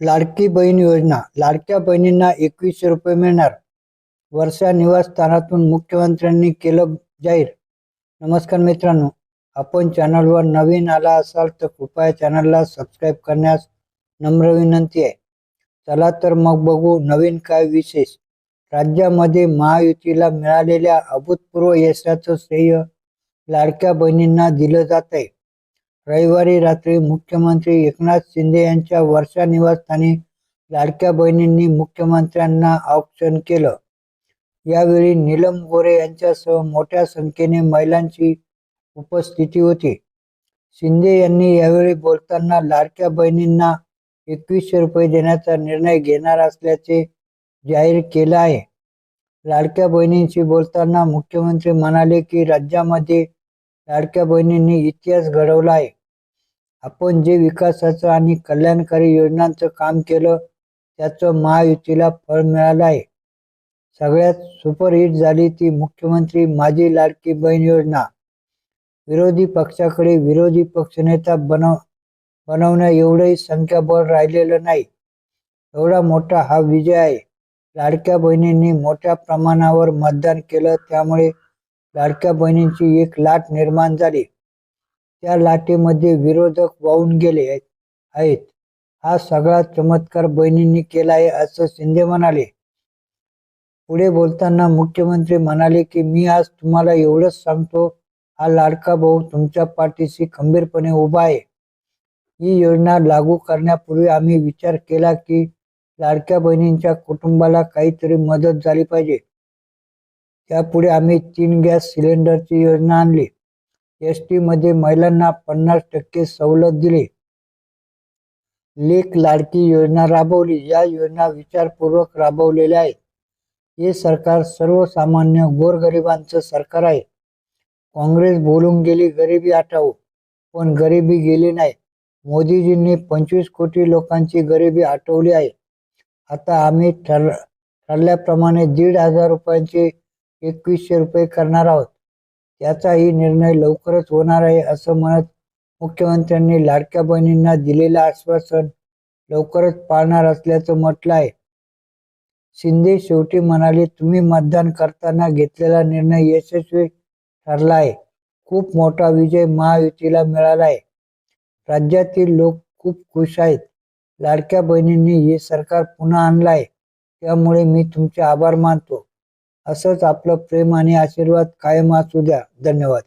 लाडकी बहीण योजना. लाडक्या बहिणींना एकवीसशे रुपये मिळणार. वर्षा निवासस्थानातून मुख्यमंत्र्यांनी केलं जाहीर. नमस्कार मित्रांनो आपण चॅनलवर नवीन आला असाल तर कृपया चॅनलला सबस्क्राईब करण्यास नम्र विनंती आहे. चला तर मग बघू नवीन काय विशेष. राज्यामध्ये महायुतीला मिळालेल्या अभूतपूर्व यशाचं श्रेय लाडक्या बहिणींना दिलं जात आहे रविवारी रात्री मुख्यमंत्री एकनाथ शिंदे यांच्या वर्षा निवासस्थानी लाडक्या बहिणींनी मुख्यमंत्र्यांना औक्षण केलं. यावेळी नीलम गोरे यांच्यासह मोठ्या संख्येने महिलांची उपस्थिती होती. शिंदे यांनी यावेळी बोलताना लाडक्या बहिणींना एकवीसशे रुपये देण्याचा निर्णय घेणार असल्याचे जाहीर केलं आहे. लाडक्या बहिणींशी बोलताना मुख्यमंत्री म्हणाले की राज्यामध्ये लाडक्या बहिणींनी इतिहास घडवला आहे. आपण जे विकासाचं आणि कल्याणकारी योजनांचं काम केलं त्याचं महायुतीला फळ मिळालं आहे. सगळ्यात सुपरहिट झाली ती मुख्यमंत्री माझी लाडकी बहीण योजना. विरोधी पक्षाकडे विरोधी पक्षनेता बनव बनवण्या एवढंही संख्याबळ राहिलेलं नाही. एवढा मोठा हा विजय आहे. लाडक्या बहिणींनी मोठ्या प्रमाणावर मतदान केलं त्यामुळे लाडक्या बहिणींची एक लाट निर्माण झाली. त्या लाटेमध्ये विरोधक वाहून गेले आहेत- हा सगळा चमत्कार बहिणींनी केला आहे असं शिंदे म्हणाले. पुढे बोलताना मुख्यमंत्री म्हणाले की मी आज तुम्हाला एवढंच सांगतो हा लाडका भाऊ तुमच्या पाठीशी खंबीरपणे उभा आहे. ही योजना लागू करण्यापूर्वी आम्ही विचार केला की लाडक्या बहिणींच्या कुटुंबाला काहीतरी मदत झाली पाहिजे. त्यापुढे आम्ही तीन गॅस सिलेंडरची योजना आणली. एसमध्ये महिलांना पन्नास टक्के सवलत दिली. लेख लाडकी योजना राबवली. या योजना विचारपूर्वक राबवलेल्या आहेत. हे सरकार सर्वसामान्य गोरगरिबांचं सरकार आहे. काँग्रेस बोलून गेली गरिबी हटावू पण गरिबी गेली नाही. मोदीजींनी पंचवीस कोटी लोकांची गरिबी हटवली आहे. आता आम्ही ठर ठरल्याप्रमाणे दीड हजार रुपयांची एकवीसशे रुपये करणार आहोत. त्याचाही निर्णय लवकरच होणार आहे असं म्हणत मुख्यमंत्र्यांनी लाडक्या बहिणींना दिलेलं आश्वासन लवकरच पाळणार असल्याचं म्हटलं आहे शिंदे शेवटी म्हणाले तुम्ही मतदान करताना घेतलेला निर्णय यशस्वी ठरला आहे खूप मोठा विजय महायुतीला मिळाला आहे. राज्यातील लोक खूप खुश आहेत. लाडक्या बहिणींनी हे सरकार पुन्हा आणलं आहे त्यामुळे मी तुमचे आभार मानतो. असंच आपलं प्रेम आणि आशीर्वाद कायम असू द्या. धन्यवाद.